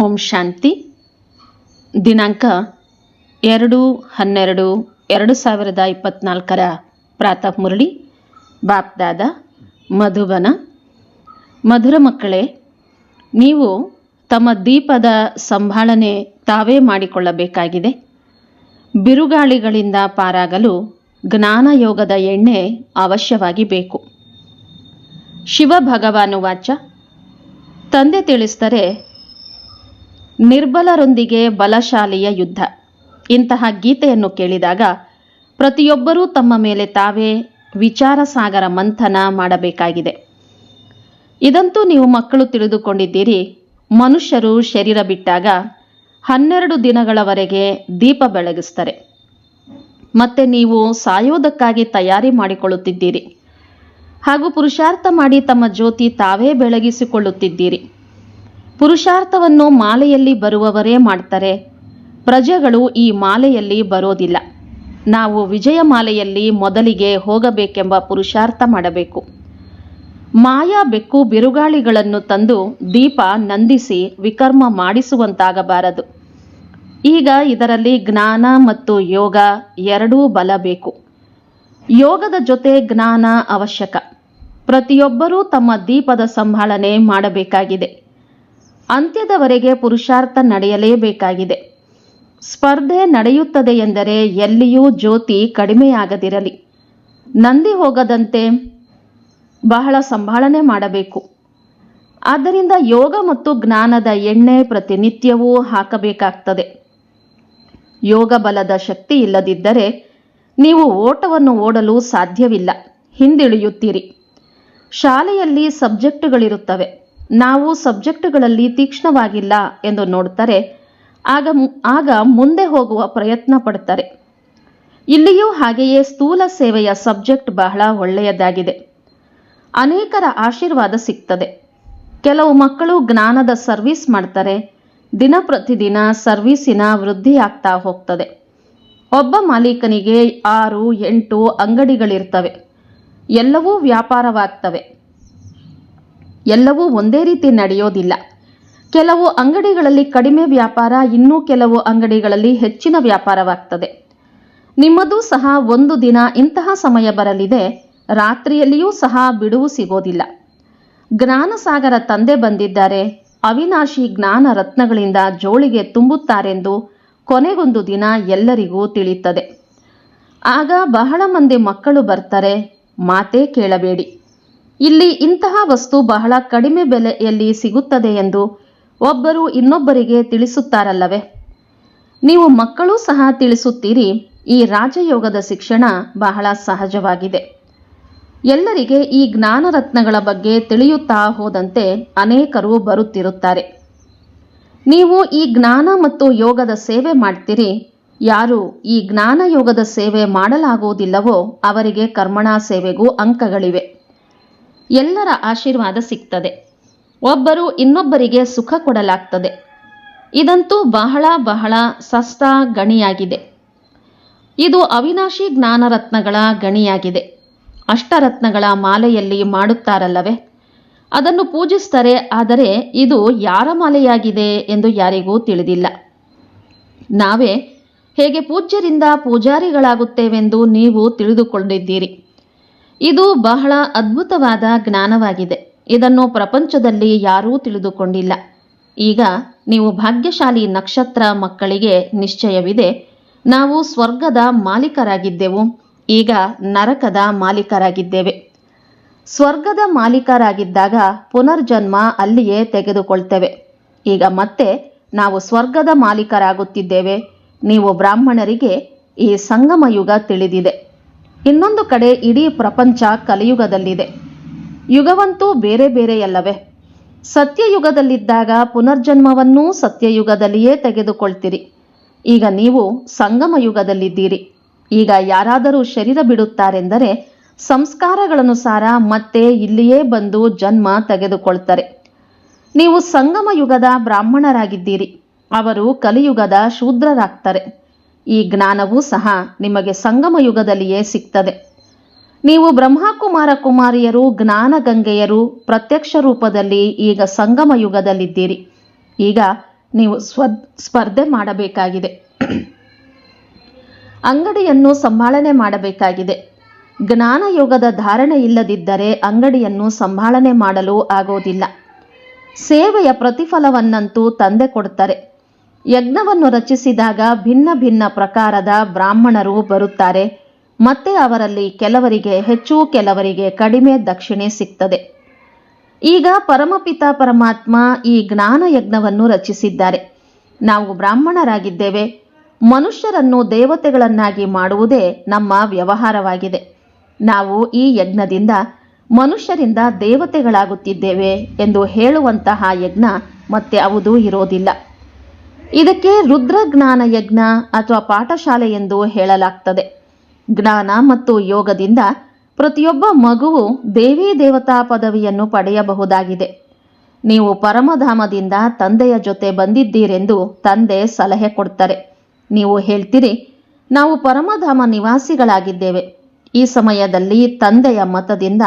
ಓಂ ಶಾಂತಿ. ದಿನಾಂಕ ಎರಡು ಹನ್ನೆರಡು ಎರಡು ಸಾವಿರದ ಇಪ್ಪತ್ನಾಲ್ಕರ ಪ್ರಾತಃ ಮುರಳಿ. ಬಾಪ್ದಾದ ಮಧುಬನ. ಮಧುರ ಮಕ್ಕಳೇ, ನೀವು ತಮ್ಮ ದೀಪದ ಸಂಭಾಳನೆ ತಾವೇ ಮಾಡಿಕೊಳ್ಳಬೇಕಾಗಿದೆ. ಬಿರುಗಾಳಿಗಳಿಂದ ಪಾರಾಗಲು ಜ್ಞಾನಯೋಗದ ಎಣ್ಣೆ ಅವಶ್ಯವಾಗಿ ಬೇಕು. ಶಿವ ಭಗವಾನು ವಾಚ ತಂದೆ ತಿಳಿಸ್ತಾರೆ ನಿರ್ಬಲರೊಂದಿಗೆ ಬಲಶಾಲಿಯ ಯುದ್ಧ. ಇಂತಹ ಗೀತೆಯನ್ನು ಕೇಳಿದಾಗ ಪ್ರತಿಯೊಬ್ಬರೂ ತಮ್ಮ ಮೇಲೆ ತಾವೇ ವಿಚಾರ ಸಾಗರ ಮಂಥನ ಮಾಡಬೇಕಾಗಿದೆ. ಇದಂತೂ ನೀವು ಮಕ್ಕಳು ತಿಳಿದುಕೊಂಡಿದ್ದೀರಿ, ಮನುಷ್ಯರು ಶರೀರ ಬಿಟ್ಟಾಗ ಹನ್ನೆರಡು ದಿನಗಳವರೆಗೆ ದೀಪ ಬೆಳಗಿಸ್ತಾರೆ. ಮತ್ತೆ ನೀವು ಸಾಯೋದಕ್ಕಾಗಿ ತಯಾರಿ ಮಾಡಿಕೊಳ್ಳುತ್ತಿದ್ದೀರಿ. ಹಾಗೂ ಪುರುಷಾರ್ಥ ಮಾಡಿ ತಮ್ಮ ಜ್ಯೋತಿ ತಾವೇ ಬೆಳಗಿಸಿಕೊಳ್ಳುತ್ತಿದ್ದೀರಿ. ಪುರುಷಾರ್ಥವನ್ನು ಮಾಲೆಯಲ್ಲಿ ಬರುವವರೇ ಮಾಡ್ತಾರೆ. ಪ್ರಜೆಗಳು ಈ ಮಾಲೆಯಲ್ಲಿ ಬರೋದಿಲ್ಲ. ನಾವು ವಿಜಯ ಮಾಲೆಯಲ್ಲಿ ಮೊದಲಿಗೆ ಹೋಗಬೇಕೆಂಬ ಪುರುಷಾರ್ಥ ಮಾಡಬೇಕು. ಮಾಯಾ ಬೆಕ್ಕು ಬಿರುಗಾಳಿಗಳನ್ನು ತಂದು ದೀಪ ನಂದಿಸಿ ವಿಕರ್ಮ ಮಾಡಿಸುವಂತಾಗಬಾರದು. ಈಗ ಇದರಲ್ಲಿ ಜ್ಞಾನ ಮತ್ತು ಯೋಗ ಎರಡೂ ಬಲ ಬೇಕು. ಯೋಗದ ಜೊತೆ ಜ್ಞಾನ ಅವಶ್ಯಕ. ಪ್ರತಿಯೊಬ್ಬರೂ ತಮ್ಮ ದೀಪದ ಸಂಭಾಳನೆ ಮಾಡಬೇಕಾಗಿದೆ. ಅಂತ್ಯದವರೆಗೆ ಪುರುಷಾರ್ಥ ನಡೆಯಲೇಬೇಕಾಗಿದೆ. ಸ್ಪರ್ಧೆ ನಡೆಯುತ್ತದೆ ಎಂದರೆ ಎಲ್ಲಿಯೂ ಜ್ಯೋತಿ ಕಡಿಮೆಯಾಗದಿರಲಿ. ನಂದಿ ಹೋಗದಂತೆ ಬಹಳ ಸಂಭಾಳನೆ ಮಾಡಬೇಕು. ಆದ್ದರಿಂದ ಯೋಗ ಮತ್ತು ಜ್ಞಾನದ ಎಣ್ಣೆ ಪ್ರತಿನಿತ್ಯವೂ ಹಾಕಬೇಕಾಗ್ತದೆ. ಯೋಗ ಬಲದ ಶಕ್ತಿ ಇಲ್ಲದಿದ್ದರೆ ನೀವು ಓಟವನ್ನು ಓಡಲು ಸಾಧ್ಯವಿಲ್ಲ. ಹಿಂದಿಳಿಯುತ್ತೀರಿ. ಶಾಲೆಯಲ್ಲಿ ಸಬ್ಜೆಕ್ಟುಗಳಿರುತ್ತವೆ. ನಾವು ಸಬ್ಜೆಕ್ಟ್ಗಳಲ್ಲಿ ತೀಕ್ಷ್ಣವಾಗಿಲ್ಲ ಎಂದು ನೋಡ್ತಾರೆ ಆಗ ಆಗ ಮುಂದೆ ಹೋಗುವ ಪ್ರಯತ್ನ ಪಡ್ತಾರೆ ಇಲ್ಲಿಯೂ ಹಾಗೆಯೇ ಸ್ಥೂಲ ಸೇವೆಯ ಸಬ್ಜೆಕ್ಟ್ ಬಹಳ ಒಳ್ಳೆಯದಾಗಿದೆ. ಅನೇಕರ ಆಶೀರ್ವಾದ ಸಿಗ್ತದೆ. ಕೆಲವು ಮಕ್ಕಳು ಜ್ಞಾನದ ಸರ್ವಿಸ್ ಮಾಡ್ತಾರೆ, ದಿನ ಪ್ರತಿದಿನ ಸರ್ವಿಸಿನ ವೃದ್ಧಿಯಾಗ್ತಾ ಹೋಗ್ತದೆ. ಒಬ್ಬ ಮಾಲೀಕನಿಗೆ ಆರು, ಎಂಟು ಅಂಗಡಿಗಳಿರ್ತವೆ. ಎಲ್ಲವೂ ವ್ಯಾಪಾರವಾಗ್ತವೆ. ಎಲ್ಲವೂ ಒಂದೇ ರೀತಿ ನಡೆಯೋದಿಲ್ಲ. ಕೆಲವು ಅಂಗಡಿಗಳಲ್ಲಿ ಕಡಿಮೆ ವ್ಯಾಪಾರ, ಇನ್ನೂ ಕೆಲವು ಅಂಗಡಿಗಳಲ್ಲಿ ಹೆಚ್ಚಿನ ವ್ಯಾಪಾರವಾಗ್ತದೆ. ನಿಮ್ಮದು ಸಹ ಒಂದು ದಿನ ಇಂತಹ ಸಮಯ ಬರಲಿದೆ, ರಾತ್ರಿಯಲ್ಲಿಯೂ ಸಹ ಬಿಡುವು ಸಿಗೋದಿಲ್ಲ. ಜ್ಞಾನಸಾಗರ ತಂದೆ ಬಂದಿದ್ದಾರೆ, ಅವಿನಾಶಿ ಜ್ಞಾನ ರತ್ನಗಳಿಂದ ಜೋಳಿಗೆ ತುಂಬುತ್ತಾರೆಂದು ಕೊನೆಗೊಂದು ದಿನ ಎಲ್ಲರಿಗೂ ತಿಳಿಯುತ್ತದೆ. ಆಗ ಬಹಳ ಮಂದಿ ಮಕ್ಕಳು ಬರ್ತಾರೆ, ಮಾತೇ ಕೇಳಬೇಡಿ. ಇಲ್ಲಿ ಇಂತಹ ವಸ್ತು ಬಹಳ ಕಡಿಮೆ ಬೆಲೆಯಲ್ಲಿ ಸಿಗುತ್ತದೆ ಎಂದು ಒಬ್ಬರು ಇನ್ನೊಬ್ಬರಿಗೆ ತಿಳಿಸುತ್ತಾರಲ್ಲವೇ? ನೀವು ಮಕ್ಕಳು ಸಹ ತಿಳಿಸುತ್ತೀರಿ, ಈ ರಾಜಯೋಗದ ಶಿಕ್ಷಣ ಬಹಳ ಸಹಜವಾಗಿದೆ. ಎಲ್ಲರಿಗೆ ಈ ಜ್ಞಾನರತ್ನಗಳ ಬಗ್ಗೆ ತಿಳಿಯುತ್ತಾ ಹೋದಂತೆ ಅನೇಕರು ಬರುತ್ತಿರುತ್ತಾರೆ. ನೀವು ಈ ಜ್ಞಾನ ಮತ್ತು ಯೋಗದ ಸೇವೆ ಮಾಡ್ತೀರಿ, ಯಾರು ಈ ಜ್ಞಾನ ಯೋಗದ ಸೇವೆ ಮಾಡಲಾಗುವುದಿಲ್ಲವೋ ಅವರಿಗೆ ಕರ್ಮಣಾ ಸೇವೆಗೂ ಅಂಕಗಳಿವೆ. ಎಲ್ಲರ ಆಶೀರ್ವಾದ ಸಿಗ್ತದೆ. ಒಬ್ಬರು ಇನ್ನೊಬ್ಬರಿಗೆ ಸುಖ ಕೊಡಲಾಗ್ತದೆ. ಇದಂತೂ ಬಹಳ ಬಹಳ ಸಸ್ತ ಗಣಿಯಾಗಿದೆ. ಇದು ಅವಿನಾಶಿ ಜ್ಞಾನರತ್ನಗಳ ಗಣಿಯಾಗಿದೆ. ಅಷ್ಟರತ್ನಗಳ ಮಾಲೆಯಲ್ಲಿ ಮಾಡುತ್ತಾರಲ್ಲವೇ? ಅದನ್ನು ಪೂಜಿಸ್ತಾರೆ, ಆದರೆ ಇದು ಯಾರ ಮಾಲೆಯಾಗಿದೆ ಎಂದು ಯಾರಿಗೂ ತಿಳಿದಿಲ್ಲ. ನಾವೇ ಹೇಗೆ ಪೂಜ್ಯರಿಂದ ಪೂಜಾರಿಗಳಾಗುತ್ತೇವೆಂದು ನೀವು ತಿಳಿದುಕೊಂಡಿದ್ದೀರಿ. ಇದು ಬಹಳ ಅದ್ಭುತವಾದ ಜ್ಞಾನವಾಗಿದೆ. ಇದನ್ನು ಪ್ರಪಂಚದಲ್ಲಿ ಯಾರೂ ತಿಳಿದುಕೊಂಡಿಲ್ಲ. ಈಗ ನೀವು ಭಾಗ್ಯಶಾಲಿ ನಕ್ಷತ್ರ ಮಕ್ಕಳಿಗೆ ನಿಶ್ಚಯವಿದೆ. ನಾವು ಸ್ವರ್ಗದ ಮಾಲೀಕರಾಗಿದ್ದೆವು. ಈಗ ನರಕದ ಮಾಲೀಕರಾಗಿದ್ದೇವೆ. ಸ್ವರ್ಗದ ಮಾಲೀಕರಾಗಿದ್ದಾಗ ಪುನರ್ಜನ್ಮ ಅಲ್ಲಿಯೇ ತೆಗೆದುಕೊಳ್ತೇವೆ. ಈಗ ಮತ್ತೆ ನಾವು ಸ್ವರ್ಗದ ಮಾಲೀಕರಾಗುತ್ತಿದ್ದೇವೆ. ನೀವು ಬ್ರಾಹ್ಮಣರಿಗೆ ಈ ಸಂಗಮಯುಗ ತಿಳಿದಿದೆ. ಇನ್ನೊಂದು ಕಡೆ ಇಡೀ ಪ್ರಪಂಚ ಕಲಿಯುಗದಲ್ಲಿದೆ. ಯುಗವಂತೂ ಬೇರೆ ಬೇರೆಯಲ್ಲವೇ. ಸತ್ಯಯುಗದಲ್ಲಿದ್ದಾಗ ಪುನರ್ಜನ್ಮವನ್ನೂ ಸತ್ಯಯುಗದಲ್ಲಿಯೇ ತೆಗೆದುಕೊಳ್ತೀರಿ. ಈಗ ನೀವು ಸಂಗಮ ಯುಗದಲ್ಲಿದ್ದೀರಿ ಈಗ ಯಾರಾದರೂ ಶರೀರ ಬಿಡುತ್ತಾರೆಂದರೆ ಸಂಸ್ಕಾರಗಳನುಸಾರ ಮತ್ತೆ ಇಲ್ಲಿಯೇ ಬಂದು ಜನ್ಮ ತೆಗೆದುಕೊಳ್ತಾರೆ. ನೀವು ಸಂಗಮ ಯುಗದ ಬ್ರಾಹ್ಮಣರಾಗಿದ್ದೀರಿ. ಅವರು ಕಲಿಯುಗದ ಶೂದ್ರರಾಗ್ತಾರೆ. ಈ ಜ್ಞಾನವೂ ಸಹ ನಿಮಗೆ ಸಂಗಮ ಯುಗದಲ್ಲಿಯೇ ಸಿಗ್ತದೆ. ನೀವು ಬ್ರಹ್ಮಕುಮಾರ ಕುಮಾರಿಯರು, ಜ್ಞಾನ ಗಂಗೆಯರು ಪ್ರತ್ಯಕ್ಷ ರೂಪದಲ್ಲಿ ಈಗ ಸಂಗಮ ಯುಗದಲ್ಲಿದ್ದೀರಿ. ಈಗ ನೀವು ಸ್ವ, ಸ್ಪರ್ಧೆ ಮಾಡಬೇಕಾಗಿದೆ. ಅಂಗಡಿಯನ್ನು ಸಂಭಾಳನೆ ಮಾಡಬೇಕಾಗಿದೆ. ಜ್ಞಾನ ಯುಗದ ಧಾರಣೆ ಇಲ್ಲದಿದ್ದರೆ ಅಂಗಡಿಯನ್ನು ಸಂಭಾಳನೆ ಮಾಡಲು ಆಗೋದಿಲ್ಲ. ಸೇವೆಯ ಪ್ರತಿಫಲವನ್ನಂತೂ ತಂದೆ ಕೊಡ್ತಾರೆ ಯಜ್ಞವನ್ನು ರಚಿಸಿದಾಗ ಭಿನ್ನ ಭಿನ್ನ ಪ್ರಕಾರದ ಬ್ರಾಹ್ಮಣರು ಬರುತ್ತಾರೆ. ಮತ್ತೆ ಅವರಲ್ಲಿ ಕೆಲವರಿಗೆ ಹೆಚ್ಚು, ಕೆಲವರಿಗೆ ಕಡಿಮೆ ದಕ್ಷಿಣೆ ಸಿಗ್ತದೆ. ಈಗ ಪರಮಪಿತ ಪರಮಾತ್ಮ ಈ ಜ್ಞಾನ ಯಜ್ಞವನ್ನು ರಚಿಸಿದ್ದಾರೆ. ನಾವು ಬ್ರಾಹ್ಮಣರಾಗಿದ್ದೇವೆ. ಮನುಷ್ಯರನ್ನು ದೇವತೆಗಳನ್ನಾಗಿ ಮಾಡುವುದೇ ನಮ್ಮ ವ್ಯವಹಾರವಾಗಿದೆ. ನಾವು ಈ ಯಜ್ಞದಿಂದ ಮನುಷ್ಯರಿಂದ ದೇವತೆಗಳಾಗುತ್ತಿದ್ದೇವೆ ಎಂದು ಹೇಳುವಂತಹ ಯಜ್ಞ ಮತ್ತೆ ಅವುದು ಇರೋದಿಲ್ಲ. ಇದಕ್ಕೆ ರುದ್ರಜ್ಞಾನ ಯಜ್ಞ ಅಥವಾ ಪಾಠಶಾಲೆ ಎಂದು ಹೇಳಲಾಗ್ತದೆ. ಜ್ಞಾನ ಮತ್ತು ಯೋಗದಿಂದ ಪ್ರತಿಯೊಬ್ಬ ಮಗುವು ದೇವಿ ದೇವತಾ ಪದವಿಯನ್ನು ಪಡೆಯಬಹುದಾಗಿದೆ. ನೀವು ಪರಮಧಾಮದಿಂದ ತಂದೆಯ ಜೊತೆ ಬಂದಿದ್ದೀರೆಂದು ತಂದೆ ಸಲಹೆ ಕೊಡ್ತಾರೆ. ನೀವು ಹೇಳ್ತೀರಿ, ನಾವು ಪರಮಧಾಮ ನಿವಾಸಿಗಳಾಗಿದ್ದೇವೆ. ಈ ಸಮಯದಲ್ಲಿ ತಂದೆಯ ಮತದಿಂದ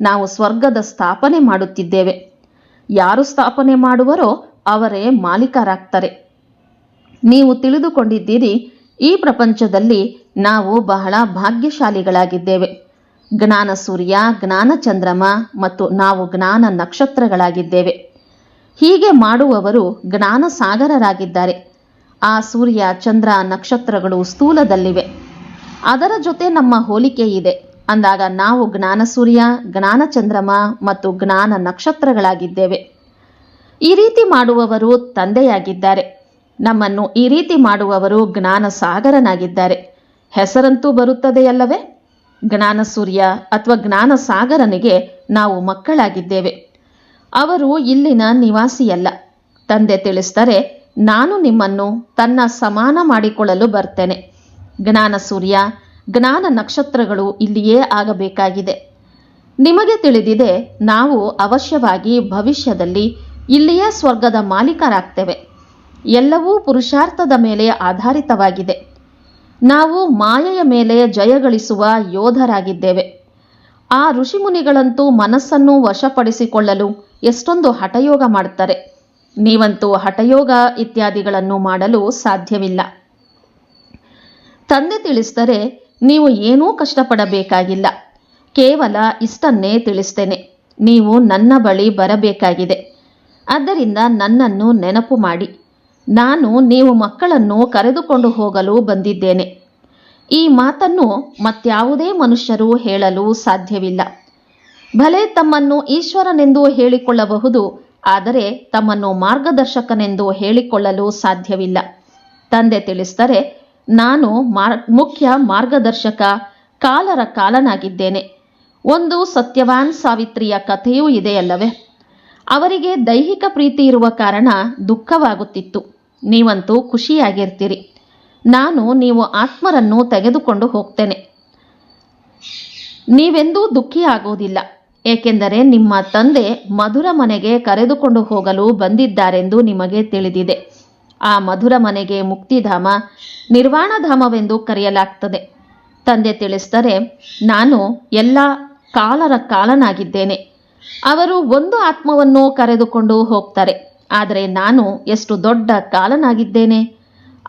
ನಾವು ಸ್ವರ್ಗದ ಸ್ಥಾಪನೆ ಮಾಡುತ್ತಿದ್ದೇವೆ. ಯಾರು ಸ್ಥಾಪನೆ ಮಾಡುವರೋ ಅವರೇ ಮಾಲೀಕರಾಗ್ತಾರೆ. ನೀವು ತಿಳಿದುಕೊಂಡಿದ್ದೀರಿ, ಈ ಪ್ರಪಂಚದಲ್ಲಿ ನಾವು ಬಹಳ ಭಾಗ್ಯಶಾಲಿಗಳಾಗಿದ್ದೇವೆ. ಜ್ಞಾನ ಸೂರ್ಯ, ಜ್ಞಾನ ಚಂದ್ರಮ ಮತ್ತು ನಾವು ಜ್ಞಾನ ನಕ್ಷತ್ರಗಳಾಗಿದ್ದೇವೆ. ಹೀಗೆ ಮಾಡುವವರು ಜ್ಞಾನ ಸಾಗರರಾಗಿದ್ದಾರೆ. ಆ ಸೂರ್ಯ, ಚಂದ್ರ ನಕ್ಷತ್ರಗಳು ಸ್ಥೂಲದಲ್ಲಿವೆ. ಅದರ ಜೊತೆ ನಮ್ಮ ಹೋಲಿಕೆ ಇದೆ. ಅಂದಾಗ ನಾವು ಜ್ಞಾನ ಸೂರ್ಯ, ಜ್ಞಾನ ಚಂದ್ರಮ ಮತ್ತು ಜ್ಞಾನ ನಕ್ಷತ್ರಗಳಾಗಿದ್ದೇವೆ. ಈ ರೀತಿ ಮಾಡುವವರು ತಂದೆಯಾಗಿದ್ದಾರೆ. ನಮ್ಮನ್ನು ಈ ರೀತಿ ಮಾಡುವವರು ಜ್ಞಾನ ಸಾಗರನಾಗಿದ್ದಾರೆ ಹೆಸರಂತೂ ಬರುತ್ತದೆಯಲ್ಲವೇ ಜ್ಞಾನ ಸೂರ್ಯ ಅಥವಾ ಜ್ಞಾನ ಸಾಗರನಿಗೆ ನಾವು ಮಕ್ಕಳಾಗಿದ್ದೇವೆ. ಅವರು ಇಲ್ಲಿನ ನಿವಾಸಿಯಲ್ಲ. ತಂದೆ ತಿಳಿಸ್ತಾರೆ ನಾನು ನಿಮ್ಮನ್ನು ತನ್ನ ಸಮಾನ ಮಾಡಿಕೊಳ್ಳಲು ಬರ್ತೇನೆ. ಜ್ಞಾನ ಸೂರ್ಯ, ಜ್ಞಾನ ನಕ್ಷತ್ರಗಳು ಇಲ್ಲಿಯೇ ಆಗಬೇಕಾಗಿದೆ. ನಿಮಗೆ ತಿಳಿದಿದೆ, ನಾವು ಅವಶ್ಯವಾಗಿ ಭವಿಷ್ಯದಲ್ಲಿ ಇಲ್ಲಿಯೇ ಸ್ವರ್ಗದ ಮಾಲೀಕರಾಗ್ತೇವೆ. ಎಲ್ಲವೂ ಪುರುಷಾರ್ಥದ ಮೇಲೆ ಆಧಾರಿತವಾಗಿದೆ. ನಾವು ಮಾಯೆಯ ಮೇಲೆ ಜಯಗಳಿಸುವ ಯೋಧರಾಗಿದ್ದೇವೆ. ಆ ಋಷಿಮುನಿಗಳಂತೂ ಮನಸ್ಸನ್ನು ವಶಪಡಿಸಿಕೊಳ್ಳಲು ಎಷ್ಟೊಂದು ಹಠಯೋಗ ಮಾಡ್ತಾರೆ ನೀವಂತೂ ಹಠಯೋಗ ಇತ್ಯಾದಿಗಳನ್ನು ಮಾಡಲು ಸಾಧ್ಯವಿಲ್ಲ. ತಂದೆ ತಿಳಿಸಿದರೆ ನೀವು ಏನೂ ಕಷ್ಟಪಡಬೇಕಾಗಿಲ್ಲ. ಕೇವಲ ಇಷ್ಟನ್ನೇ ತಿಳಿಸ್ತೇನೆ. ನೀವು ನನ್ನ ಬಳಿ ಬರಬೇಕಾಗಿದೆ. ಆದ್ದರಿಂದ ನನ್ನನ್ನು ನೆನಪು ಮಾಡಿ. ನಾನು ನೀವು ಮಕ್ಕಳನ್ನು ಕರೆದುಕೊಂಡು ಹೋಗಲು ಬಂದಿದ್ದೇನೆ. ಈ ಮಾತನ್ನು ಮತ್ಯಾವುದೇ ಮನುಷ್ಯರು ಹೇಳಲು ಸಾಧ್ಯವಿಲ್ಲ. ಭಲೆ ತಮ್ಮನ್ನು ಈಶ್ವರನೆಂದು ಹೇಳಿಕೊಳ್ಳಬಹುದು, ಆದರೆ ತಮ್ಮನ್ನು ಮಾರ್ಗದರ್ಶಕನೆಂದು ಹೇಳಿಕೊಳ್ಳಲು ಸಾಧ್ಯವಿಲ್ಲ. ತಂದೆ ತಿಳಿಸ್ತಾರೆ ನಾನು ಮಾರ್, ಮುಖ್ಯ ಮಾರ್ಗದರ್ಶಕ, ಕಾಲರ ಕಾಲನಾಗಿದ್ದೇನೆ. ಒಂದು ಸತ್ಯವಾನ್ ಸಾವಿತ್ರಿಯ ಕಥೆಯೂ ಇದೆಯಲ್ಲವೇ? ಅವರಿಗೆ ದೈಹಿಕ ಪ್ರೀತಿ ಇರುವ ಕಾರಣ ದುಃಖವಾಗುತ್ತಿತ್ತು. ನೀವಂತೂ ಖುಷಿಯಾಗಿರ್ತೀರಿ. ನಾನು ನೀವು ಆತ್ಮರನ್ನು ತೆಗೆದುಕೊಂಡು ಹೋಗ್ತೇನೆ. ನೀವೆಂದೂ ದುಃಖಿಯಾಗುವುದಿಲ್ಲ ಏಕೆಂದರೆ ನಿಮ್ಮ ತಂದೆ ಮಧುರ ಮನೆಗೆ ಕರೆದುಕೊಂಡು ಹೋಗಲು ಬಂದಿದ್ದಾರೆಂದು ನಿಮಗೆ ತಿಳಿದಿದೆ. ಆ ಮಧುರ ಮನೆಗೆ ಮುಕ್ತಿಧಾಮ, ನಿರ್ವಾಣಧಾಮವೆಂದು ಕರೆಯಲಾಗ್ತದೆ. ತಂದೆ ತಿಳಿಸ್ತಾರೆ ನಾನು ಎಲ್ಲ ಕಾಲರ ಕಾಲನಾಗಿದ್ದೇನೆ. ಅವರು ಒಂದು ಆತ್ಮವನ್ನು ಕರೆದುಕೊಂಡು ಹೋಗ್ತಾರೆ. ಆದರೆ ನಾನು ಎಷ್ಟು ದೊಡ್ಡ ಕಾಲನಾಗಿದ್ದೇನೆ?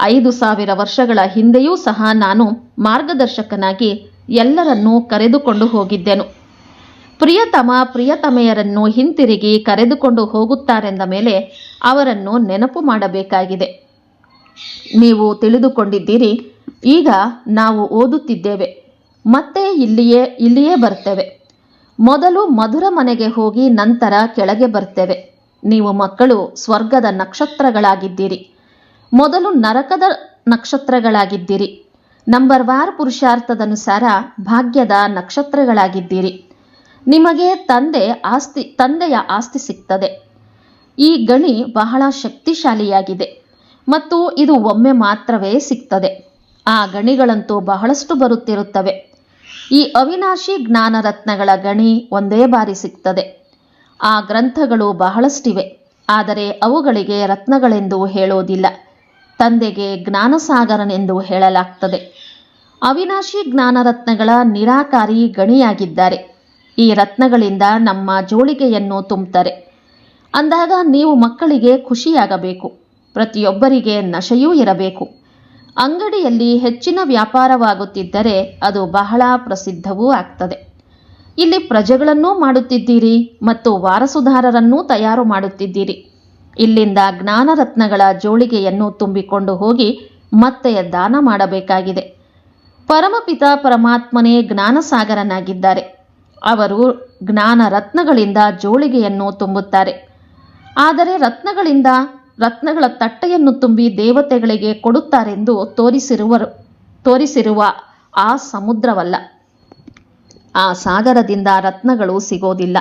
ಐದು ಸಾವಿರ ವರ್ಷಗಳ ಹಿಂದೆಯೂ ಸಹ ನಾನು ಮಾರ್ಗದರ್ಶಕನಾಗಿ ಎಲ್ಲರನ್ನೂ ಕರೆದುಕೊಂಡು ಹೋಗಿದ್ದೆನು. ಪ್ರಿಯತಮ ಪ್ರಿಯತಮೆಯರನ್ನು ಹಿಂತಿರುಗಿ ಕರೆದುಕೊಂಡು ಹೋಗುತ್ತಾರೆಂದ ಮೇಲೆ ಅವರನ್ನು ನೆನಪು ಮಾಡಬೇಕಾಗಿದೆ. ನೀವು ತಿಳಿದುಕೊಂಡಿದ್ದೀರಿ, ಈಗ ನಾವು ಓದುತ್ತಿದ್ದೇವೆ. ಮತ್ತೆ ಇಲ್ಲಿಯೇ ಇಲ್ಲಿಯೇ ಬರ್ತೇವೆ. ಮೊದಲು ಮಧುರ ಮನೆಗೆ ಹೋಗಿ ನಂತರ ಕೆಳಗೆ ಬರ್ತೇವೆ. ನೀವು ಮಕ್ಕಳು ಸ್ವರ್ಗದ ನಕ್ಷತ್ರಗಳಾಗಿದ್ದೀರಿ. ಮೊದಲು ನರಕದ ನಕ್ಷತ್ರಗಳಾಗಿದ್ದೀರಿ. ನಂಬರ್ ವಾರ್ ಪುರುಷಾರ್ಥದನುಸಾರ ಭಾಗ್ಯದ ನಕ್ಷತ್ರಗಳಾಗಿದ್ದೀರಿ. ನಿಮಗೆ ತಂದೆ ಆಸ್ತಿ, ತಂದೆಯ ಆಸ್ತಿ ಸಿಗ್ತದೆ. ಈ ಗಣಿ ಬಹಳ ಶಕ್ತಿಶಾಲಿಯಾಗಿದೆ ಮತ್ತು ಇದು ಒಮ್ಮೆ ಮಾತ್ರವೇ ಸಿಗ್ತದೆ. ಆ ಗಣಿಗಳಂತೂ ಬಹಳಷ್ಟು ಬರುತ್ತಿರುತ್ತವೆ. ಈ ಅವಿನಾಶಿ ಜ್ಞಾನರತ್ನಗಳ ಗಣಿ ಒಂದೇ ಬಾರಿ ಸಿಗ್ತದೆ. ಆ ಗ್ರಂಥಗಳು ಬಹಳಷ್ಟಿವೆ. ಆದರೆ ಅವುಗಳಿಗೆ ರತ್ನಗಳೆಂದು ಹೇಳೋದಿಲ್ಲ. ತಂದೆಗೆ ಜ್ಞಾನಸಾಗರನೆಂದು ಹೇಳಲಾಗ್ತದೆ. ಅವಿನಾಶಿ ಜ್ಞಾನರತ್ನಗಳ ನಿರಾಕಾರಿ ಗಣಿಯಾಗಿದ್ದಾರೆ. ಈ ರತ್ನಗಳಿಂದ ನಮ್ಮ ಜೋಳಿಗೆಯನ್ನು ತುಂಬುತ್ತಾರೆ ಅಂದಾಗ ನೀವು ಮಕ್ಕಳಿಗೆ ಖುಷಿಯಾಗಬೇಕು. ಪ್ರತಿಯೊಬ್ಬರಿಗೆ ನಶೆಯೂ ಇರಬೇಕು. ಅಂಗಡಿಯಲ್ಲಿ ಹೆಚ್ಚಿನ ವ್ಯಾಪಾರವಾಗುತ್ತಿದ್ದರೆ ಅದು ಬಹಳ ಪ್ರಸಿದ್ಧವೂ ಆಗ್ತದೆ. ಇಲ್ಲಿ ಪ್ರಜೆಗಳನ್ನೂ ಮಾಡುತ್ತಿದ್ದೀರಿ ಮತ್ತು ವಾರಸುದಾರರನ್ನೂ ತಯಾರು ಮಾಡುತ್ತಿದ್ದೀರಿ. ಇಲ್ಲಿಂದ ಜ್ಞಾನರತ್ನಗಳ ಜೋಳಿಗೆಯನ್ನು ತುಂಬಿಕೊಂಡು ಹೋಗಿ ಮತ್ತೆ ದಾನ ಮಾಡಬೇಕಾಗಿದೆ. ಪರಮಪಿತ ಪರಮಾತ್ಮನೇ ಜ್ಞಾನಸಾಗರನಾಗಿದ್ದಾರೆ. ಅವರು ಜ್ಞಾನ ರತ್ನಗಳಿಂದ ಜೋಳಿಗೆಯನ್ನು ತುಂಬುತ್ತಾರೆ. ಆದರೆ ರತ್ನಗಳಿಂದ ರತ್ನಗಳ ತಟ್ಟೆಯನ್ನು ತುಂಬಿ ದೇವತೆಗಳಿಗೆ ಕೊಡುತ್ತಾರೆಂದು ತೋರಿಸಿರುವರು, ತೋರಿಸಿರುವ ಆ ಸಮುದ್ರವಲ್ಲ. ಆ ಸಾಗರದಿಂದ ರತ್ನಗಳು ಸಿಗೋದಿಲ್ಲ.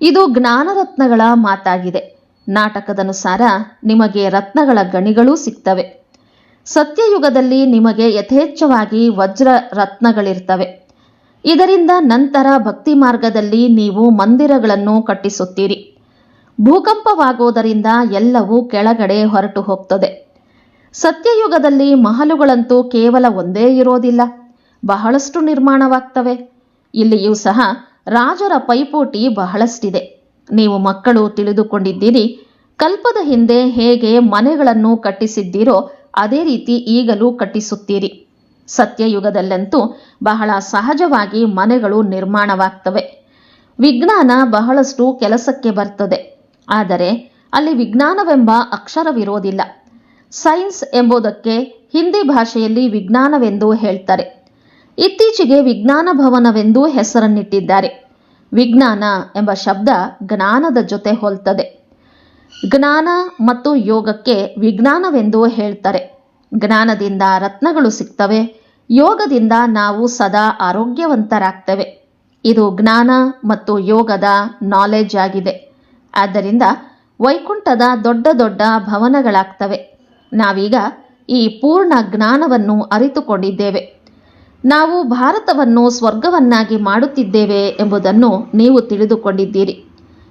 ಇದು ಜ್ಞಾನರತ್ನಗಳ ಮಾತಾಗಿದೆ. ನಾಟಕದನುಸಾರ ನಿಮಗೆ ರತ್ನಗಳ ಗಣಿಗಳೂ ಸಿಗ್ತವೆ. ಸತ್ಯಯುಗದಲ್ಲಿ ನಿಮಗೆ ಯಥೇಚ್ಛವಾಗಿ ವಜ್ರ ರತ್ನಗಳಿರ್ತವೆ ಇದರಿಂದ ನಂತರ ಭಕ್ತಿ ಮಾರ್ಗದಲ್ಲಿ ನೀವು ಮಂದಿರಗಳನ್ನು ಕಟ್ಟಿಸುತ್ತೀರಿ. ಭೂಕಂಪವಾಗುವುದರಿಂದ ಎಲ್ಲವೂ ಕೆಳಗಡೆ ಹೊರಟು ಹೋಗ್ತದೆ. ಸತ್ಯಯುಗದಲ್ಲಿ ಮಹಲುಗಳಂತೂ ಕೇವಲ ಒಂದೇ ಇರೋದಿಲ್ಲ. ಬಹಳಷ್ಟು ನಿರ್ಮಾಣವಾಗ್ತವೆ. ಇಲ್ಲಿಯೂ ಸಹ ರಾಜರ ಪೈಪೋಟಿ ಬಹಳಷ್ಟಿದೆ. ನೀವು ಮಕ್ಕಳು ತಿಳಿದುಕೊಂಡಿದ್ದೀರಿ, ಕಲ್ಪದ ಹಿಂದೆ ಹೇಗೆ ಮನೆಗಳನ್ನು ಕಟ್ಟಿಸಿದ್ದೀರೋ ಅದೇ ರೀತಿ ಈಗಲೂ ಕಟ್ಟಿಸುತ್ತೀರಿ. ಸತ್ಯಯುಗದಲ್ಲಂತೂ ಬಹಳ ಸಹಜವಾಗಿ ಮನೆಗಳು ನಿರ್ಮಾಣವಾಗ್ತವೆ. ವಿಜ್ಞಾನ ಬಹಳಷ್ಟು ಕೆಲಸಕ್ಕೆ ಬರ್ತದೆ. ಆದರೆ ಅಲ್ಲಿ ವಿಜ್ಞಾನವೆಂಬ ಅಕ್ಷರವಿರೋದಿಲ್ಲ. ಸೈನ್ಸ್ ಎಂಬುದಕ್ಕೆ ಹಿಂದಿ ಭಾಷೆಯಲ್ಲಿ ವಿಜ್ಞಾನವೆಂದು ಹೇಳ್ತಾರೆ. ಇತ್ತೀಚೆಗೆ ವಿಜ್ಞಾನ ಭವನವೆಂದು ಹೆಸರನ್ನಿಟ್ಟಿದ್ದಾರೆ. ವಿಜ್ಞಾನ ಎಂಬ ಶಬ್ದ ಜ್ಞಾನದ ಜೊತೆ ಹೋಲ್ತದೆ. ಜ್ಞಾನ ಮತ್ತು ಯೋಗಕ್ಕೆ ವಿಜ್ಞಾನವೆಂದು ಹೇಳ್ತಾರೆ. ಜ್ಞಾನದಿಂದ ರತ್ನಗಳು ಸಿಗ್ತವೆ, ಯೋಗದಿಂದ ನಾವು ಸದಾ ಆರೋಗ್ಯವಂತರಾಗ್ತೇವೆ. ಇದು ಜ್ಞಾನ ಮತ್ತು ಯೋಗದ ನಾಲೆಜ್ ಆಗಿದೆ. ಆದ್ದರಿಂದ ವೈಕುಂಠದ ದೊಡ್ಡ ದೊಡ್ಡ ಭವನಗಳಾಗ್ತವೆ. ನಾವೀಗ ಈ ಪೂರ್ಣ ಜ್ಞಾನವನ್ನು ಅರಿತುಕೊಂಡಿದ್ದೇವೆ. ನಾವು ಭಾರತವನ್ನು ಸ್ವರ್ಗವನ್ನಾಗಿ ಮಾಡುತ್ತಿದ್ದೇವೆ ಎಂಬುದನ್ನು ನೀವು ತಿಳಿದುಕೊಂಡಿದ್ದೀರಿ.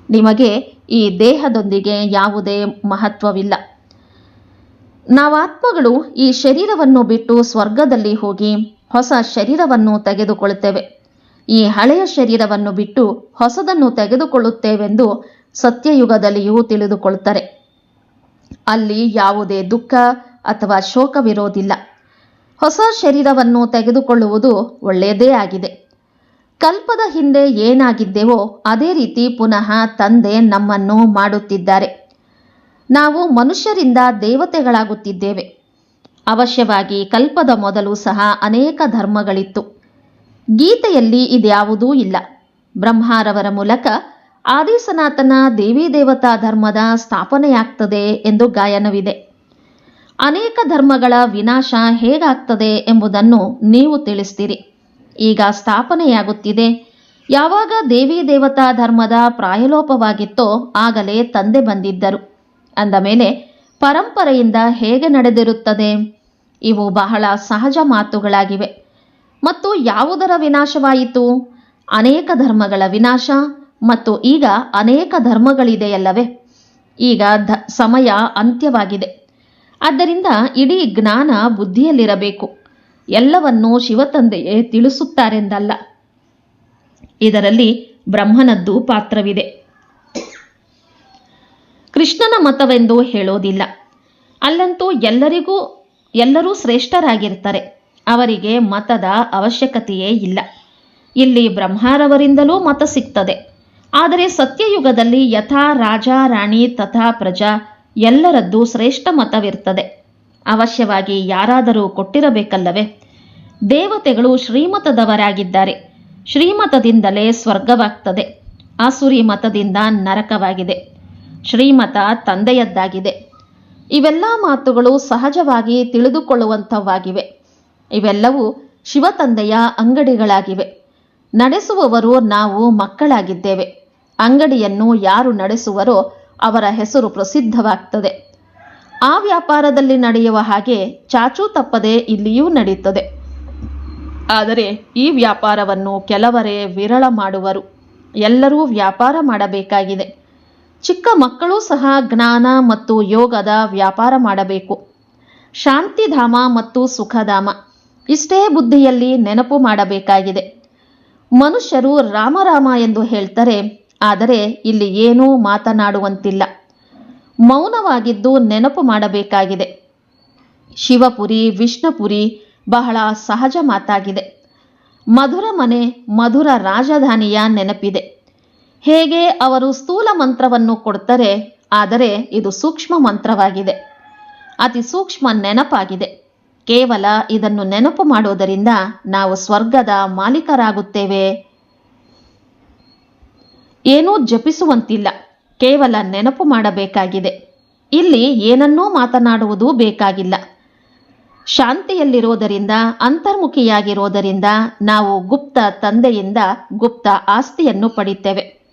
ನಿಮಗೆ ಈ ದೇಹದೊಂದಿಗೆ ಯಾವುದೇ ಮಹತ್ವವಿಲ್ಲ. ನಾವಾತ್ಮಗಳು ಈ ಶರೀರವನ್ನು ಬಿಟ್ಟು ಸ್ವರ್ಗದಲ್ಲಿ ಹೋಗಿ ಹೊಸ ಶರೀರವನ್ನು ತೆಗೆದುಕೊಳ್ಳುತ್ತೇವೆ. ಈ ಹಳೆಯ ಶರೀರವನ್ನು ಬಿಟ್ಟು ಹೊಸದನ್ನು ತೆಗೆದುಕೊಳ್ಳುತ್ತೇವೆಂದು ಸತ್ಯಯುಗದಲ್ಲಿಯೂ ತಿಳಿದುಕೊಳ್ಳುತ್ತಾರೆ. ಅಲ್ಲಿ ಯಾವುದೇ ದುಃಖ ಅಥವಾ ಶೋಕವಿರೋದಿಲ್ಲ ಹೊಸ ಶರೀರವನ್ನು ತೆಗೆದುಕೊಳ್ಳುವುದು ಒಳ್ಳೆಯದೇ ಆಗಿದೆ. ಕಲ್ಪದ ಹಿಂದೆ ಏನಾಗಿದ್ದೇವೋ ಅದೇ ರೀತಿ ಪುನಃ ತಂದೆ ನಮ್ಮನ್ನು ಮಾಡುತ್ತಿದ್ದಾರೆ. ನಾವು ಮನುಷ್ಯರಿಂದ ದೇವತೆಗಳಾಗುತ್ತಿದ್ದೇವೆ. ಅವಶ್ಯವಾಗಿ ಕಲ್ಪದ ಮೊದಲು ಸಹ ಅನೇಕ ಧರ್ಮಗಳಿತ್ತು. ಗೀತೆಯಲ್ಲಿ ಇದ್ಯಾವುದೂ ಇಲ್ಲ. ಬ್ರಹ್ಮಾರವರ ಮೂಲಕ ಆದಿಸನಾತನ ದೇವಿ ದೇವತಾ ಧರ್ಮದ ಸ್ಥಾಪನೆಯಾಗ್ತದೆ ಎಂದು ಗಾಯನವಿದೆ. ಅನೇಕ ಧರ್ಮಗಳ ವಿನಾಶ ಹೇಗಾಗ್ತದೆ ಎಂಬುದನ್ನು ನೀವು ತಿಳಿಸ್ತೀರಿ. ಈಗ ಸ್ಥಾಪನೆಯಾಗುತ್ತಿದೆ. ಯಾವಾಗ ದೇವಿ ದೇವತಾ ಧರ್ಮದ ಪ್ರಾಯಲೋಪವಾಗಿತ್ತೋ ಆಗಲೇ ತಂದೆ ಬಂದಿದ್ದರು. ಅಂದ ಮೇಲೆ ಪರಂಪರೆಯಿಂದ ಹೇಗೆ ನಡೆದಿರುತ್ತದೆ? ಇವು ಬಹಳ ಸಹಜ ಮಾತುಗಳಾಗಿವೆ. ಮತ್ತು ಯಾವುದರ ವಿನಾಶವಾಯಿತು? ಅನೇಕ ಧರ್ಮಗಳ ವಿನಾಶ ಮತ್ತು ಈಗ ಅನೇಕ ಧರ್ಮಗಳಿದೆಯಲ್ಲವೇ? ಈಗ ಧ, ಸಮಯ ಅಂತ್ಯವಾಗಿದೆ. ಆದ್ದರಿಂದ ಇಡೀ ಜ್ಞಾನ ಬುದ್ಧಿಯಲ್ಲಿರಬೇಕು. ಎಲ್ಲವನ್ನೂ ಶಿವತಂದೆಯೇ ತಿಳಿಸುತ್ತಾರೆಂದಲ್ಲ. ಇದರಲ್ಲಿ ಬ್ರಹ್ಮನದ್ದು ಪಾತ್ರವಿದೆ. ಕೃಷ್ಣನ ಮತವೆಂದು ಹೇಳೋದಿಲ್ಲ. ಅಲ್ಲಂತೂ ಎಲ್ಲರಿಗೂ, ಎಲ್ಲರೂ ಶ್ರೇಷ್ಠರಾಗಿರ್ತಾರೆ. ಅವರಿಗೆ ಮತದ ಅವಶ್ಯಕತೆಯೇ ಇಲ್ಲ. ಇಲ್ಲಿ ಬ್ರಹ್ಮಾರವರಿಂದಲೂ ಮತ ಸಿಗ್ತದೆ. ಆದರೆ ಸತ್ಯಯುಗದಲ್ಲಿ ಯಥಾ ರಾಜ, ರಾಣಿ ತಥಾ ಪ್ರಜಾ ಎಲ್ಲರದ್ದು ಶ್ರೇಷ್ಠ ಮತವಿರ್ತದೆ. ಅವಶ್ಯವಾಗಿ ಯಾರಾದರೂ ಕೊಟ್ಟಿರಬೇಕಲ್ಲವೇ? ದೇವತೆಗಳು ಶ್ರೀಮತದವರಾಗಿದ್ದಾರೆ. ಶ್ರೀಮತದಿಂದಲೇ ಸ್ವರ್ಗವಾಗ್ತದೆ. ಆಸುರಿ ಮತದಿಂದ ನರಕವಾಗಿದೆ. ಶ್ರೀಮತ ತಂದೆಯದ್ದಾಗಿದೆ. ಇವೆಲ್ಲ ಮಾತುಗಳು ಸಹಜವಾಗಿ ತಿಳಿದುಕೊಳ್ಳುವಂಥವಾಗಿವೆ. ಇವೆಲ್ಲವೂ ಶಿವತಂದೆಯ ಅಂಗಡಿಗಳಾಗಿವೆ. ನಡೆಸುವವರು ನಾವು ಮಕ್ಕಳಾಗಿದ್ದೇವೆ. ಅಂಗಡಿಯನ್ನು ಯಾರು ನಡೆಸುವರೋ ಅವರ ಹೆಸರು ಪ್ರಸಿದ್ಧವಾಗ್ತದೆ. ಆ ವ್ಯಾಪಾರದಲ್ಲಿ ನಡೆಯುವ ಹಾಗೆ ಚಾಚೂ ತಪ್ಪದೆ ಇಲ್ಲಿಯೂ ನಡೆಯುತ್ತದೆ ಆದರೆ ಈ ವ್ಯಾಪಾರವನ್ನು ಕೆಲವರೇ ವಿರಳ ಮಾಡುವರು. ಎಲ್ಲರೂ ವ್ಯಾಪಾರ ಮಾಡಬೇಕಾಗಿದೆ. ಚಿಕ್ಕ ಮಕ್ಕಳು ಸಹ ಜ್ಞಾನ ಮತ್ತು ಯೋಗದ ವ್ಯಾಪಾರ ಮಾಡಬೇಕು. ಶಾಂತಿಧಾಮ ಮತ್ತು ಸುಖಧಾಮ ಇಷ್ಟೇ ಬುದ್ಧಿಯಲ್ಲಿ ನೆನಪು ಮಾಡಬೇಕಾಗಿದೆ. ಮನುಷ್ಯರು ರಾಮರಾಮ ಎಂದು ಹೇಳ್ತಾರೆ ಆದರೆ ಇಲ್ಲಿ ಏನೂ ಮಾತನಾಡುವಂತಿಲ್ಲ. ಮೌನವಾಗಿದ್ದು ನೆನಪು ಮಾಡಬೇಕಾಗಿದೆ. ಶಿವಪುರಿ, ವಿಷ್ಣುಪುರಿ ಬಹಳ ಸಹಜ ಮಾತಾಗಿದೆ. ಮಧುರ ಮನೆ, ಮಧುರ ರಾಜಧಾನಿಯ ನೆನಪಿದೆ. ಹೇಗೆ ಅವರು ಸ್ಥೂಲ ಮಂತ್ರವನ್ನು ಕೊಡ್ತಾರೆ, ಆದರೆ ಇದು ಸೂಕ್ಷ್ಮ ಮಂತ್ರವಾಗಿದೆ. ಅತಿ ಸೂಕ್ಷ್ಮ ನೆನಪಾಗಿದೆ. ಕೇವಲ ಇದನ್ನು ನೆನಪು ಮಾಡೋದರಿಂದ ನಾವು ಸ್ವರ್ಗದ ಮಾಲೀಕರಾಗುತ್ತೇವೆ ಏನೂ ಜಪಿಸುವಂತಿಲ್ಲ. ಕೇವಲ ನೆನಪು ಮಾಡಬೇಕಾಗಿದೆ. ಇಲ್ಲಿ ಏನನ್ನೂ ಮಾತನಾಡುವುದು ಬೇಕಾಗಿಲ್ಲ. ಶಾಂತಿಯಲ್ಲಿರೋದರಿಂದ, ಅಂತರ್ಮುಖಿಯಾಗಿರೋದರಿಂದ ನಾವು ಗುಪ್ತ ತಂದೆಯಿಂದ ಗುಪ್ತ ಆಸ್ತಿಯನ್ನು ಪಡಿತೇವೆ.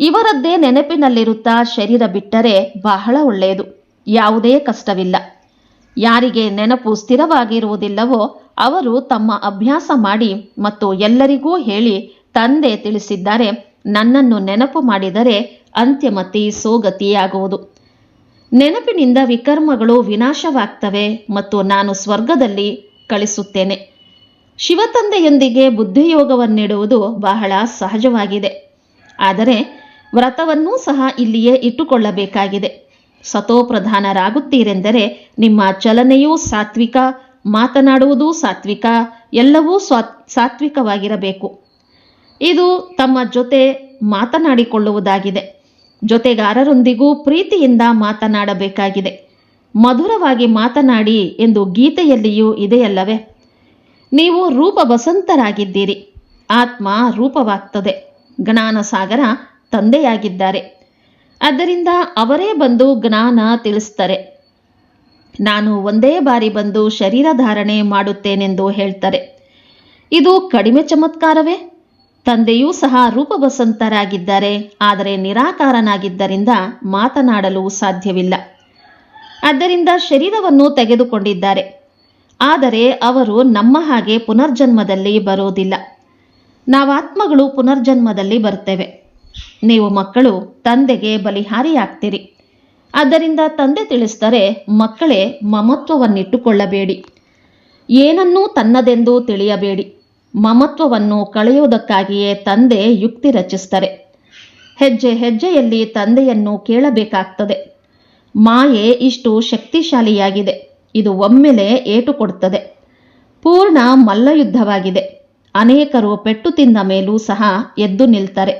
ಇವರದ್ದೇ ನೆನಪಿನಲ್ಲಿರುತ್ತಾ ಶರೀರ ಬಿಟ್ಟರೆ ಬಹಳ ಒಳ್ಳೆಯದು. ಯಾವುದೇ ಕಷ್ಟವಿಲ್ಲ. ಯಾರಿಗೆ ನೆನಪು ಸ್ಥಿರವಾಗಿರುವುದಿಲ್ಲವೋ ಅವರು ತಮ್ಮ ಅಭ್ಯಾಸ ಮಾಡಿ ಮತ್ತು ಎಲ್ಲರಿಗೂ ಹೇಳಿ ತಂದೆ ತಿಳಿಸಿದ್ದಾರೆ. ನನ್ನನ್ನು ನೆನಪು ಮಾಡಿದರೆ ಅಂತ್ಯಮತಿ ಸೋಗತಿಯಾಗುವುದು. ನೆನಪಿನಿಂದ ವಿಕರ್ಮಗಳು ವಿನಾಶವಾಗ್ತವೆ ಮತ್ತು ನಾನು ಸ್ವರ್ಗದಲ್ಲಿ ಕಳಿಸುತ್ತೇನೆ. ಶಿವತಂದೆಯೊಂದಿಗೆ ಬುದ್ಧಿಯೋಗವನ್ನಿಡುವುದು ಬಹಳ ಸಹಜವಾಗಿದೆ. ಆದರೆ ವ್ರತವನ್ನೂ ಸಹ ಇಲ್ಲಿಯೇ ಇಟ್ಟುಕೊಳ್ಳಬೇಕಾಗಿದೆ. ಸತೋಪ್ರಧಾನರಾಗುತ್ತೀರೆಂದರೆ ನಿಮ್ಮ ಚಲನೆಯೂ ಸಾತ್ವಿಕ, ಮಾತನಾಡುವುದೂ ಸಾತ್ವಿಕ, ಎಲ್ಲವೂ ಸ್ವಾ, ಸಾತ್ವಿಕವಾಗಿರಬೇಕು. ಇದು ತಮ್ಮ ಜೊತೆ ಮಾತನಾಡಿಕೊಳ್ಳುವುದಾಗಿದೆ. ಜೊತೆಗಾರರೊಂದಿಗೂ ಪ್ರೀತಿಯಿಂದ ಮಾತನಾಡಬೇಕಾಗಿದೆ. ಮಧುರವಾಗಿ ಮಾತನಾಡಿ ಎಂದು ಗೀತೆಯಲ್ಲಿಯೂ ಇದೆಯಲ್ಲವೇ? ನೀವು ರೂಪ ಬಸಂತರಾಗಿದ್ದೀರಿ ಆತ್ಮ ರೂಪವಾಗ್ತದೆ. ಜ್ಞಾನ ಸಾಗರ ತಂದೆಯಾಗಿದ್ದಾರೆ. ಆದ್ದರಿಂದ ಅವರೇ ಬಂದು ಜ್ಞಾನ ತಿಳಿಸ್ತಾರೆ. ನಾನು ಒಂದೇ ಬಾರಿ ಬಂದು ಶರೀರ ಧಾರಣೆ ಮಾಡುತ್ತೇನೆಂದು ಹೇಳ್ತಾರೆ. ಇದು ಕಡಿಮೆ ಚಮತ್ಕಾರವೇ? ತಂದೆಯೂ ಸಹ ರೂಪಬಸಂತರಾಗಿದ್ದಾರೆ, ಆದರೆ ನಿರಾಕಾರನಾಗಿದ್ದರಿಂದ ಮಾತನಾಡಲು ಸಾಧ್ಯವಿಲ್ಲ. ಆದ್ದರಿಂದ ಶರೀರವನ್ನು ತೆಗೆದುಕೊಂಡಿದ್ದಾರೆ. ಆದರೆ ಅವರು ನಮ್ಮ ಹಾಗೆ ಪುನರ್ಜನ್ಮದಲ್ಲಿ ಬರೋದಿಲ್ಲ ನಾವಾತ್ಮಗಳು ಪುನರ್ಜನ್ಮದಲ್ಲಿ ಬರ್ತೇವೆ ನೀವು ಮಕ್ಕಳು, ತಂದೆಗೆ ಬಲಿಹಾರಿಯಾಗ್ತೀರಿ. ಆದ್ದರಿಂದ ತಂದೆ ತಿಳಿಸ್ತಾರೆ ಮಕ್ಕಳೇ ಮಮತ್ವವನ್ನಿಟ್ಟುಕೊಳ್ಳಬೇಡಿ. ಏನನ್ನೂ ತನ್ನದೆಂದು ತಿಳಿಯಬೇಡಿ. ಮಮತ್ವವನ್ನು ಕಳೆಯುವುದಕ್ಕಾಗಿಯೇ ತಂದೆ ಯುಕ್ತಿ ರಚಿಸ್ತಾರೆ ಹೆಜ್ಜೆ ಹೆಜ್ಜೆಯಲ್ಲಿ ತಂದೆಯನ್ನು ಕೇಳಬೇಕಾಗ್ತದೆ. ಮಾಯೆ ಇಷ್ಟು ಶಕ್ತಿಶಾಲಿಯಾಗಿದೆ. ಇದು ಒಮ್ಮೆಲೆ ಏಟು ಕೊಡುತ್ತದೆ ಪೂರ್ಣ ಮಲ್ಲಯುದ್ಧವಾಗಿದೆ. ಅನೇಕರು ಪೆಟ್ಟು ತಿಂದ ಮೇಲೂ ಸಹ ಎದ್ದು ನಿಲ್ತಾರೆ.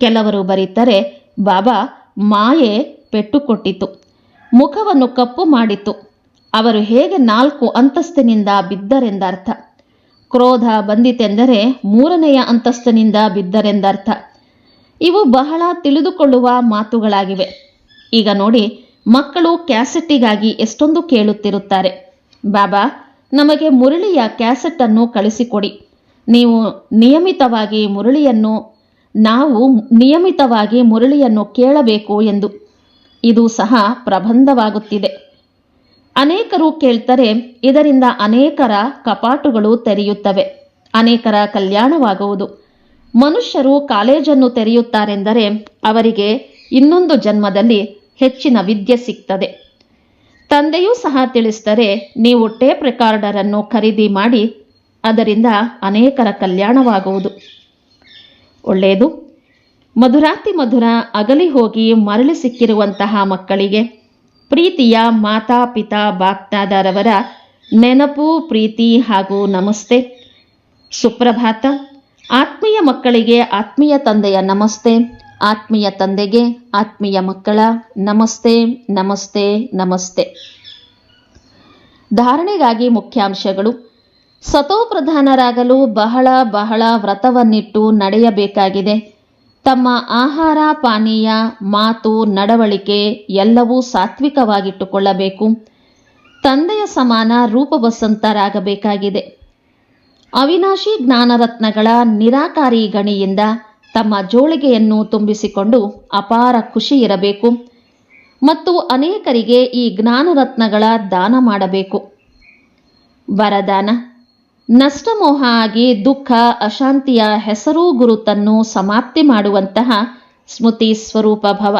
ಕೆಲವರು ಬರೀತಾರೆ, ಬಾಬಾ, ಮಾಯೆ ಪೆಟ್ಟು ಕೊಟ್ಟಿತು. ಮುಖವನ್ನು ಕಪ್ಪು ಮಾಡಿತು. ಅವರು ಹೇಗೆ ನಾಲ್ಕು ಅಂತಸ್ತಿನಿಂದ ಬಿದ್ದರೆಂದರ್ಥ. ಕ್ರೋಧ ಬಂದಿತೆಂದರೆ ಮೂರನೆಯ ಅಂತಸ್ತನಿಂದ ಬಿದ್ದರೆಂದರ್ಥ. ಇವು ಬಹಳ ತಿಳಿದುಕೊಳ್ಳುವ ಮಾತುಗಳಾಗಿವೆ. ಈಗ ನೋಡಿ, ಮಕ್ಕಳು ಕ್ಯಾಸೆಟ್ಟಿಗಾಗಿ ಎಷ್ಟೊಂದು ಕೇಳುತ್ತಿರುತ್ತಾರೆ. ಬಾಬಾ, ನಮಗೆ ಮುರಳಿಯ ಕ್ಯಾಸೆಟ್ಟನ್ನು ಕಳಿಸಿಕೊಡಿ. ನೀವು ನಿಯಮಿತವಾಗಿ ಮುರಳಿಯನ್ನು, ನಾವು ನಿಯಮಿತವಾಗಿ ಮುರಳಿಯನ್ನು ಕೇಳಬೇಕು ಎಂದು. ಇದು ಸಹ ಪ್ರಬಂಧವಾಗುತ್ತಿದೆ. ಅನೇಕರು ಕೇಳ್ತಾರೆ, ಇದರಿಂದ ಅನೇಕರ ಕಪಾಟುಗಳು ತೆರೆಯುತ್ತವೆ, ಅನೇಕರ ಕಲ್ಯಾಣವಾಗುವುದು. ಮನುಷ್ಯರು ಕಾಲೇಜನ್ನು ತೆರೆಯುತ್ತಾರೆಂದರೆ ಅವರಿಗೆ ಇನ್ನೊಂದು ಜನ್ಮದಲ್ಲಿ ಹೆಚ್ಚಿನ ವಿದ್ಯೆ ಸಿಗ್ತದೆ. ತಂದೆಯೂ ಸಹ ತಿಳಿಸ್ತಾರೆ ನೀವು ಟೇಪ್ ರೆಕಾರ್ಡರನ್ನು ಖರೀದಿ ಮಾಡಿ, ಅದರಿಂದ ಅನೇಕರ ಕಲ್ಯಾಣವಾಗುವುದು. ಒಳ್ಳೆಯದು. ಮಧುರಾತಿ ಮಧುರ ಅಗಲಿ ಹೋಗಿ ಮರಳಿ ಸಿಕ್ಕಿರುವಂತಹ ಮಕ್ಕಳಿಗೆ ಪ್ರೀತಿಯ ಮಾತಾ ಪಿತಾ ಬಾಪ್ತಾದರವರ ನೆನಪು, ಪ್ರೀತಿ ಹಾಗೂ ನಮಸ್ತೆ. ಸುಪ್ರಭಾತ. ಆತ್ಮೀಯ ಮಕ್ಕಳಿಗೆ ಆತ್ಮೀಯ ತಂದೆಯ ನಮಸ್ತೆ. ಆತ್ಮೀಯ ತಂದೆಗೆ ಆತ್ಮೀಯ ಮಕ್ಕಳ ನಮಸ್ತೆ ನಮಸ್ತೆ ನಮಸ್ತೆ. ಧಾರಣೆಗಾಗಿ ಮುಖ್ಯಾಂಶಗಳು. ಸತೋಪ್ರಧಾನರಾಗಲು ಬಹಳ ಬಹಳ ವ್ರತವನ್ನಿಟ್ಟು ನಡೆಯಬೇಕಾಗಿದೆ. ತಮ್ಮ ಆಹಾರ, ಪಾನೀಯ, ಮಾತು, ನಡವಳಿಕೆ ಎಲ್ಲವೂ ಸಾತ್ವಿಕವಾಗಿಟ್ಟುಕೊಳ್ಳಬೇಕು. ತಂದೆಯ ಸಮಾನ ರೂಪವಸಂತರಾಗಬೇಕಾಗಿದೆ ಅವಿನಾಶಿ ಜ್ಞಾನರತ್ನಗಳ ನಿರಾಕಾರಿ ಗಣಿಯಿಂದ ತಮ್ಮ ಜೋಳಿಗೆಯನ್ನು ತುಂಬಿಸಿಕೊಂಡು ಅಪಾರ ಖುಷಿ ಇರಬೇಕು. ಮತ್ತು ಅನೇಕರಿಗೆ ಈ ಜ್ಞಾನರತ್ನಗಳ ದಾನ ಮಾಡಬೇಕು. ವರದಾನ. ನಷ್ಟಮೋಹ ಆಗಿ ದುಃಖ, ಅಶಾಂತಿಯ ಹೆಸರು ಗುರುತನ್ನು ಸಮಾಪ್ತಿ ಮಾಡುವಂತಹ ಸ್ಮೃತಿ ಸ್ವರೂಪ ಭವ.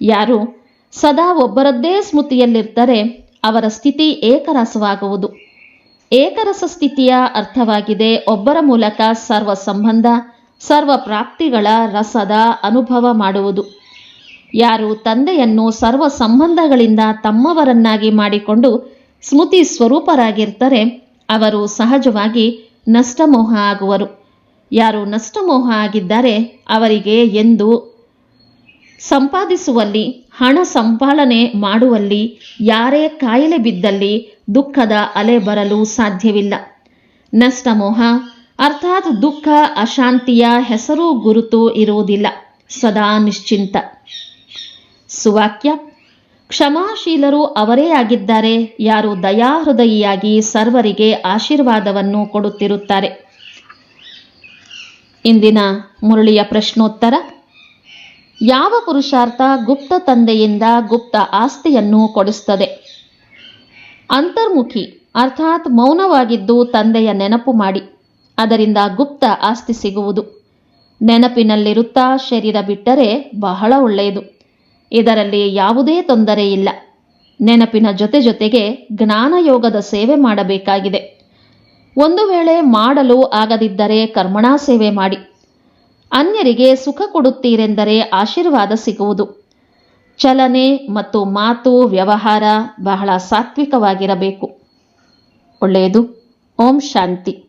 ಯಾರು ಸದಾ ಒಬ್ಬರದ್ದೇ ಸ್ಮೃತಿಯಲ್ಲಿರ್ತಾರೆ, ಅವರ ಸ್ಥಿತಿ ಏಕರಸವಾಗುವುದು. ಏಕರಸ ಸ್ಥಿತಿಯ ಅರ್ಥವಾಗಿದೆ ಒಬ್ಬರ ಮೂಲಕ ಸರ್ವ ಸಂಬಂಧ, ಸರ್ವ ಪ್ರಾಪ್ತಿಗಳ ರಸದ ಅನುಭವ ಮಾಡುವುದು. ಯಾರು ತಂದೆಯನ್ನು ಸರ್ವ ಸಂಬಂಧಗಳಿಂದ ತಮ್ಮವರನ್ನಾಗಿ ಮಾಡಿಕೊಂಡು ಸ್ಮೃತಿ ಸ್ವರೂಪರಾಗಿರ್ತಾರೆ ಅವರು ಸಹಜವಾಗಿ ನಷ್ಟಮೋಹ ಆಗುವರು. ಯಾರು ನಷ್ಟಮೋಹ ಆಗಿದ್ದಾರೆ ಅವರಿಗೆ ಎಂದು ಸಂಪಾದಿಸುವಲ್ಲಿ, ಹಣ ಸಂಪಾಲನೆ ಮಾಡುವಲ್ಲಿ, ಯಾರೇ ಕಾಯಿಲೆ ಬಿದ್ದಲ್ಲಿ ದುಃಖದ ಅಲೆ ಬರಲು ಸಾಧ್ಯವಿಲ್ಲ. ನಷ್ಟಮೋಹ ಅರ್ಥಾತ್ ದುಃಖ, ಅಶಾಂತಿಯ ಹೆಸರು ಗುರುತು ಇರುವುದಿಲ್ಲ. ಸದಾ ನಿಶ್ಚಿಂತ. ಸುವಾಕ್ಯ ಕ್ಷಮಾಶೀಲರು ಅವರೇ ಆಗಿದ್ದಾರೆ. ಯಾರು ದಯಾಹೃದಯಿಯಾಗಿ ಸರ್ವರಿಗೆ ಆಶೀರ್ವಾದವನ್ನು ಕೊಡುತ್ತಿರುತ್ತಾರೆ. ಇಂದಿನ ಮುರಳಿಯ ಪ್ರಶ್ನೋತ್ತರ, ಯಾವ ಪುರುಷಾರ್ಥ ಗುಪ್ತ ತಂದೆಯಿಂದ ಗುಪ್ತ ಆಸ್ತಿಯನ್ನು ಕೊಡಿಸುತ್ತದೆ ಅಂತರ್ಮುಖಿ ಅರ್ಥಾತ್ ಮೌನವಾಗಿದ್ದು ತಂದೆಯ ನೆನಪು ಮಾಡಿ, ಅದರಿಂದ ಗುಪ್ತ ಆಸ್ತಿ ಸಿಗುವುದು. ನೆನಪಿನಲ್ಲಿರುತ್ತಾ ಶರೀರ ಬಿಟ್ಟರೆ ಬಹಳ ಒಳ್ಳೆಯದು. ಇದರಲ್ಲಿ ಯಾವುದೇ ತೊಂದರೆ ಇಲ್ಲ. ನೆನಪಿನ ಜೊತೆ ಜೊತೆಗೆ ಜ್ಞಾನಯೋಗದ ಸೇವೆ ಮಾಡಬೇಕಾಗಿದೆ. ಒಂದು ವೇಳೆ ಮಾಡಲು ಆಗದಿದ್ದರೆ ಕರ್ಮಣಾ ಸೇವೆ ಮಾಡಿ. ಅನ್ಯರಿಗೆ ಸುಖ ಕೊಡುತ್ತೀರೆಂದರೆ ಆಶೀರ್ವಾದ ಸಿಗುವುದು. ಚಲನೆ ಮತ್ತು ಮಾತು, ವ್ಯವಹಾರ ಬಹಳ ಸಾತ್ವಿಕವಾಗಿರಬೇಕು. ಒಳ್ಳೆಯದು. ಓಂ ಶಾಂತಿ.